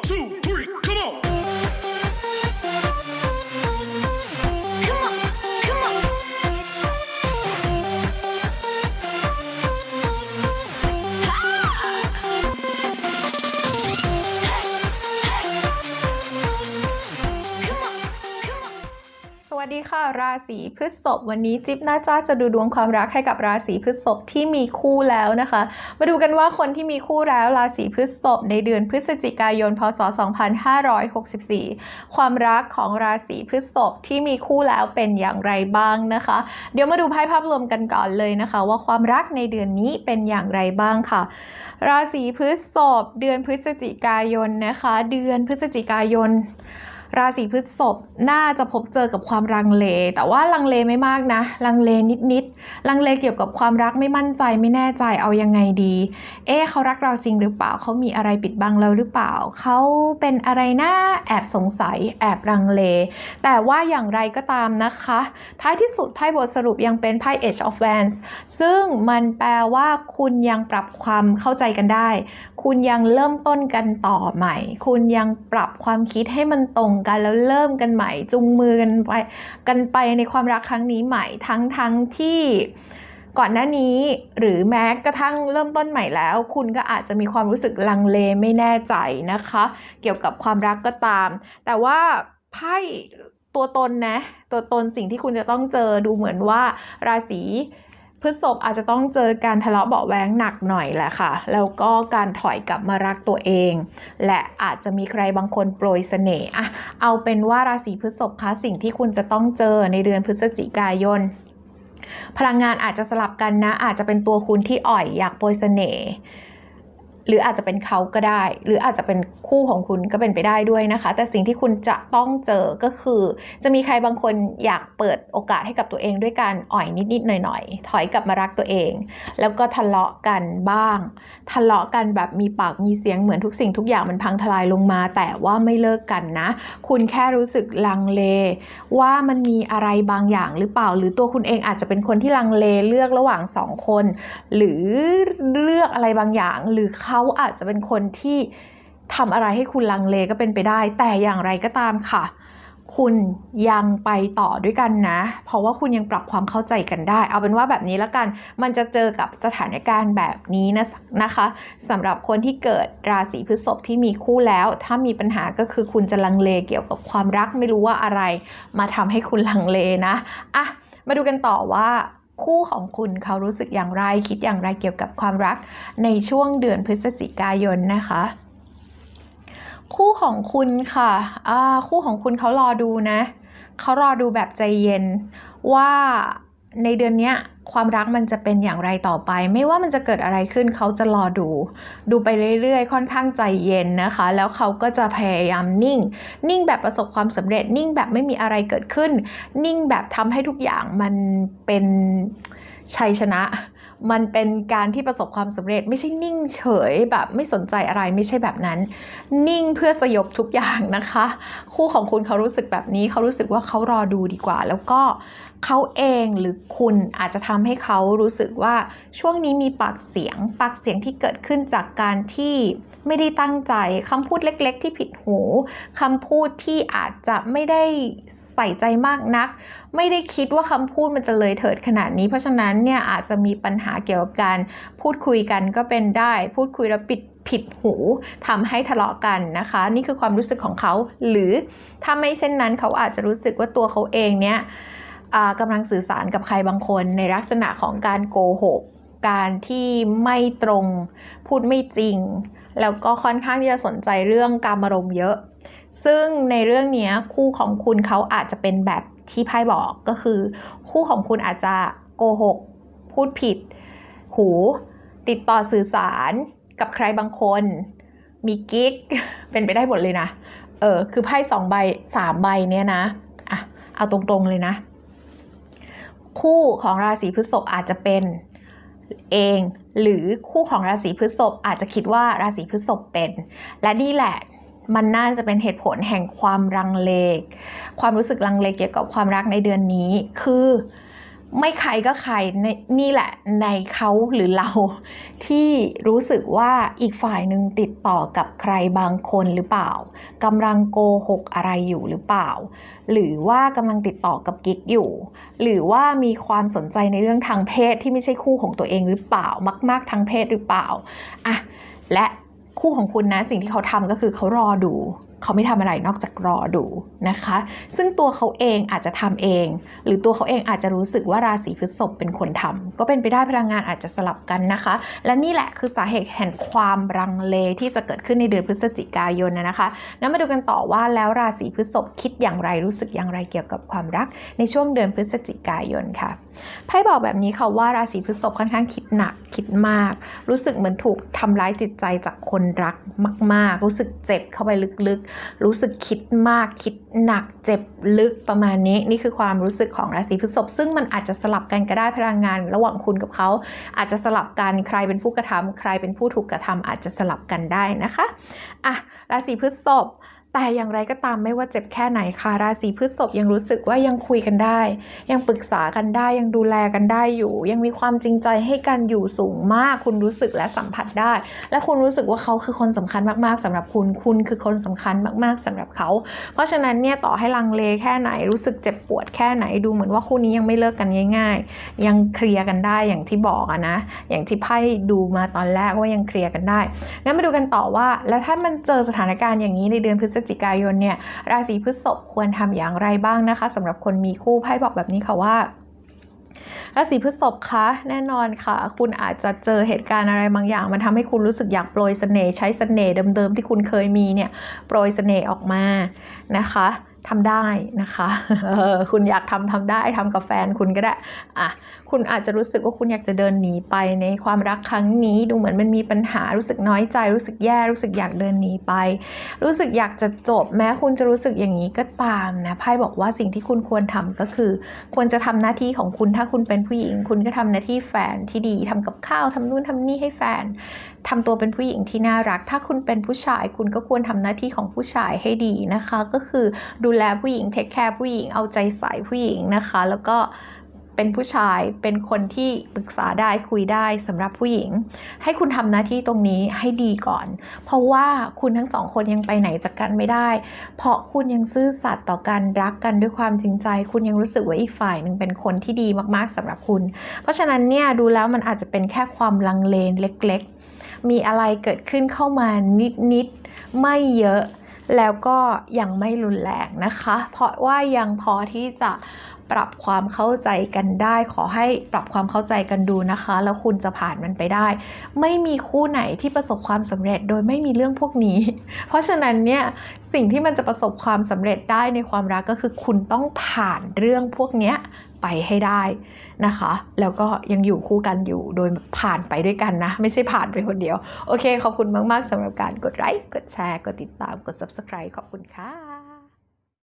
two, วัสดีค่ะ ราศีพฤษภวันนี้จิ๊บน่าจ้าจะดูดวงความรักให้กับราศีพฤษภที่มีคู่แล้วนะคะ มาดูกันว่าคนที่มีคู่แล้วราศีพฤษภในเดือนพฤศจิกายน พศ 2564 ความรักของราศีพฤษภที่มีคู่แล้วเป็นอย่างไรบ้างนะคะ เดี๋ยวมาดูไพ่ภาพรวมกันก่อนเลยนะคะ ว่าความรักในเดือนนี้เป็นอย่างไรบ้างค่ะ ราศีพฤษภเดือนพฤศจิกายนนะคะ เดือนพฤศจิกายน ราศีพฤษภน่าจะพบเจอกับความลังเล แต่ว่าลังเลไม่มากนะ ลังเลนิดๆ ลังเลเกี่ยวกับความรักไม่มั่นใจไม่แน่ใจเอายังไงดี เอ๊เขารักเราจริงหรือเปล่าเขามีอะไรปิดบังเราหรือเปล่า เขาเป็นอะไรนะแอบสงสัยแอบลังเล แต่ว่าอย่างไรก็ตามนะคะ ท้ายที่สุดไพ่บทสรุปยังเป็นไพ่ Age of Wands ซึ่งมันแปลว่าคุณยังปรับความเข้าใจกันได้ คุณยังเริ่มต้นกันต่อใหม่ คุณยังปรับความคิดให้มันตรงกันแล้วเริ่มกันใหม่ จุงมือกันไปกันไปในความรักครั้งนี้ใหม่ทั้งทั้งที่ก่อนหน้านี้หรือแม้กระทั่งเริ่มต้นใหม่แล้ว คุณก็อาจจะมีความรู้สึกลังเลไม่แน่ใจนะคะ เกี่ยวกับความรักก็ตาม แต่ว่าไพ่ตัวตนนะ ตัวตนสิ่งที่คุณจะต้องเจอดูเหมือนว่าราศี พฤษภอาจจะต้องเจอการทะเลาะเบาะแว้งหนักหน่อยแหละค่ะ แล้วก็การถอยกลับมารักตัวเอง และอาจจะมีใครบางคนโปรยเสน่ห์อะเอาเป็นว่าราศีพฤษภคะสิ่งที่คุณจะต้องเจอในเดือนพฤศจิกายนพลังงานอาจจะสลับกันนะ อาจจะเป็นตัวคุณที่อ่อยอยากโปรยเสน่ห์ หรืออาจจะเป็นเขาก็ได้ หรืออาจจะเป็นคู่ของคุณก็เป็นไปได้ด้วยนะคะ แต่สิ่งที่คุณจะต้องเจอก็คือ จะมีใครบางคนอยากเปิดโอกาสให้กับตัวเองด้วยการอ่อยนิดๆหน่อยๆถอยกลับมารักตัวเอง แล้วก็ทะเลาะกันบ้าง ทะเลาะกันแบบมีปากมีเสียงเหมือนทุกสิ่งทุกอย่างมันพังทลายลงมา แต่ว่าไม่เลิกกันนะ คุณแค่รู้สึกลังเล ว่ามันมีอะไรบางอย่างหรือเปล่า หรือตัวคุณเองอาจจะเป็นคนที่ลังเลเลือกระหว่างสองคน หรือเลือกอะไรบางอย่างหรือเขาอาจจะเป็นคนที่ทำอะไรให้คุณลังเลก็เป็นไปได้ แต่อย่างไรก็ตามค่ะ คุณยังไปต่อด้วยกันนะ เพราะว่าคุณยังปรับความเข้าใจกันได้ เอาเป็นว่าแบบนี้แล้วกัน มันจะเจอกับสถานการณ์แบบนี้นะนะคะสำหรับคนที่เกิดราศีพฤษภที่มีคู่แล้ว ถ้ามีปัญหาก็คือคุณจะลังเลเกี่ยวกับความรักไม่รู้ว่าอะไร มาทำให้คุณลังเลนะอะมาดูกันต่อว่า คู่ของคุณเขารู้สึกอย่างไรคิดอย่างไรเกี่ยวกับความรักในช่วงเดือนพฤศจิกายนนะคะคู่ของคุณค่ะคู่ของคุณเขารอดูนะ เขารอดูแบบใจเย็นว่า ในเดือนนี้ความรักมันจะเป็นอย่างไรต่อไป ไม่ว่ามันจะเกิดอะไรขึ้นเขาจะรอดู ดูไปเรื่อยๆ ค่อนข้างใจเย็นนะคะ แล้วเขาก็จะพยายามนิ่ง นิ่งแบบประสบความสำเร็จ นิ่งแบบไม่มีอะไรเกิดขึ้น นิ่งแบบทำให้ทุกอย่างมันเป็นชัยชนะ มันเป็นการที่ประสบความสำเร็จ ไม่ใช่นิ่งเฉยแบบไม่สนใจอะไรไม่ใช่แบบนั้น นิ่งเพื่อสยบทุกอย่างนะคะ คู่ของคุณเขารู้สึกแบบนี้เขารู้สึกว่าเขารอดูดีกว่า แล้วก็ เขาเองหรือคุณอาจจะทำให้เขารู้สึกว่าช่วงนี้มีปากเสียง ปากเสียงที่เกิดขึ้นจากการที่ไม่ได้ตั้งใจคำพูดเล็กๆ ที่ผิดหูคำพูดที่อาจจะไม่ได้ใส่ใจมากนัก ไม่ได้คิดว่าคำพูดมันจะเลยเถิดขนาดนี้ เพราะฉะนั้นเนี่ยอาจจะมีปัญหาเกี่ยวกับการพูดคุยกันก็เป็นได้ พูดคุยแล้วปิดผิดหูทำให้ทะเลาะกันนะคะ นี่คือความรู้สึกของเขา หรือถ้าไม่เช่นนั้นเขาอาจจะรู้สึกว่าตัวเขาเองเนี่ย กำลังสื่อสารกับใครบางคนในลักษณะของการโกหก การที่ไม่ตรง พูดไม่จริง แล้วก็ค่อนข้างที่จะสนใจเรื่องการอารมณ์เยอะ ซึ่งในเรื่องนี้คู่ของคุณเขาอาจจะเป็นแบบที่ไพ่บอกก็คือ คู่ของคุณอาจจะโกหก พูดผิด หู ติดต่อสื่อสารกับใครบางคน มีกิ๊ก เป็นไปได้หมดเลยนะ เออ คือไพ่สองใบสามใบเนี้ยนะ อะ เอาตรงๆเลยนะ คู่ของราศีพฤษภอาจจะเป็นเอง หรือคู่ของราศีพฤษภอาจจะคิดว่าราศีพฤษภเป็น และนี่แหละมันน่าจะเป็นเหตุผลแห่งความรังเล ความรู้สึกลังเลเกี่ยวกับความรักในเดือนนี้ คือ ไม่ใครก็ใครในนี่แหละในเขาหรือเรา ที่รู้สึกว่าอีกฝ่ายหนึ่งติดต่อกับใครบางคนหรือเปล่ากำลังโกหกอะไรอยู่หรือเปล่า หรือว่ากำลังติดต่อกับกิ๊กอยู่ หรือว่ามีความสนใจในเรื่องทางเพศที่ไม่ใช่คู่ของตัวเองหรือเปล่า มาก ๆทางเพศหรือเปล่าอะและคู่ของคุณนะสิ่งที่เขาทำก็คือเขารอดู เขาไม่ทำอะไรนอกจากรอดูนะคะ ซึ่งตัวเขาเองอาจจะทำเอง หรือตัวเขาเองอาจจะรู้สึกว่าราศีพฤษภเป็นคนทำก็เป็นไปได้พลังงานอาจจะสลับกันนะคะ และนี่แหละคือสาเหตุแห่งความรังเลที่จะเกิดขึ้นในเดือนพฤศจิกายนนะคะงั้นมาดูกันต่อว่าแล้วราศีพฤษภคิดอย่างไรรู้สึกอย่างไรเกี่ยวกับความรัก ในช่วงเดือนพฤศจิกายนค่ะไพ่บอกแบบนี้ค่ะว่าราศีพฤษภค่อนข้างคิดหนักคิดมาก รู้สึกเหมือนถูกทำร้ายจิตใจจากคนรักมาก ๆ รู้สึกเจ็บเข้าไปลึกรู้สึกคิดมากคิดหนักเจ็บลึกประมาณนี้ นี่คือความรู้สึกของราศีพฤษภซึ่งมันอาจจะสลับกันก็ได้พลังงาน ระหว่างคุณกับเขา อาจจะสลับกันใครเป็นผู้กระทำใครเป็นผู้ถูกกระทำอาจจะสลับกันได้นะคะอะราศีพฤษภ แต่อย่างไรก็ตามไม่ว่าเจ็บแค่ไหนค่ะราศีพฤษภยังรู้สึกว่ายังคุยกันได้ ยังปรึกษากันได้ยังดูแลกันได้อยู่ ยังมีความจริงใจให้กันอยู่สูงมาก คุณรู้สึกและสัมผัสได้ และคุณรู้สึกว่าเขาคือคนสำคัญมากๆสำหรับคุณคุณคือคนสำคัญมากๆสำหรับเขา เพราะฉะนั้นเนี่ยต่อให้ลังเลแค่ไหนรู้สึกเจ็บปวดแค่ไหนดูเหมือนว่าคู่นี้ยังไม่เลิกกันง่าย ๆ ยังเคลียร์กันได้อย่างที่บอกอะนะ อย่างที่ไพ่ดูมาตอนแรกว่ายังเคลียร์กันได้งั้นมาดูกันต่อว่า แล้วถ้ามันเจอสถานการณ์อย่างนี้ในเดือนพฤศจิกายนเนี่ยราศีพฤษภควรทำอย่างไรบ้างนะคะสำหรับคนมีคู่ไพ่บอกแบบนี้ค่ะว่าราศีพฤษภคะแน่นอนค่ะ คุณอาจจะเจอเหตุการณ์อะไรบางอย่าง มันทำให้คุณรู้สึกอยากโปรยเสน่ห์ใช้เสน่ห์เดิมๆที่คุณเคยมีเนี่ยโปรยเสน่ห์ออกมานะคะ ทำได้นะคะออคุณอยากทำทำได้ทำกับแฟนคุณก็ได้อะคุณอาจจะรู้สึกว่าคุณอยากจะเดินหนีไปในความรักครั้งนี้ดูเหมือนมันมีปัญหารู้สึกน้อยใจ รู้สึกแย่รู้สึกอยากเดินหนีไป รู้สึกอยากจะจบ แม้คุณจะรู้สึกอย่างนี้ก็ตามนะไพ่บอกว่าสิ่งที่คุณควรทำก็คือ ควรจะทำหน้าที่ของคุณถ้าคุณเป็นผู้หญิง คุณก็ทำหน้าที่แฟนที่ดีทำกับข้าวทำนู่นทำนี่ให้แฟนทำตัวเป็นผู้หญิงที่น่ารัก ถ้าคุณเป็นผู้ชาย คุณก็ควรทำหน้าที่ของผู้ชายให้ดีนะคะ ก็คือดูแลผู้หญิงเทคแคร์ผู้หญิงเอาใจใส่ผู้หญิงนะคะ แล้วก็เป็นผู้ชายเป็นคนที่ปรึกษาได้คุยได้สำหรับผู้หญิง ให้คุณทำหน้าที่ตรงนี้ให้ดีก่อน เพราะว่าคุณทั้งสองคนยังไปไหนจากกันไม่ได้ เพราะคุณยังซื่อสัตย์ต่อกันรักกันด้วยความจริงใจ คุณยังรู้สึกว่าอีกฝ่ายหนึ่งเป็นคนที่ดีมากๆสำหรับคุณ เพราะฉะนั้นเนี่ยดูแล้วมันอาจจะเป็นแค่ความลังเลเล็ก ๆ มีอะไรเกิดขึ้นเข้ามานิดๆไม่เยอะ แล้วก็ยังไม่รุนแรงนะคะ เพราะว่ายังพอที่จะ ปรับความเข้าใจกันได้ ขอให้ปรับความเข้าใจกันดูนะคะ แล้วคุณจะผ่านมันไปได้ ไม่มีคู่ไหนที่ประสบความสำเร็จโดยไม่มีเรื่องพวกนี้ เพราะฉะนั้นเนี่ยสิ่งที่มันจะประสบความสำเร็จได้ในความรักก็คือคุณต้องผ่านเรื่องพวกเนี้ยไปให้ได้นะคะ แล้วก็ยังอยู่คู่กันอยู่โดยผ่านไปด้วยกันนะ ไม่ใช่ผ่านไปคนเดียว โอเค ขอบคุณมาก ๆสำหรับการกดไลค์กดแชร์ กดติดตามกด subscribe ขอบคุณค่ะ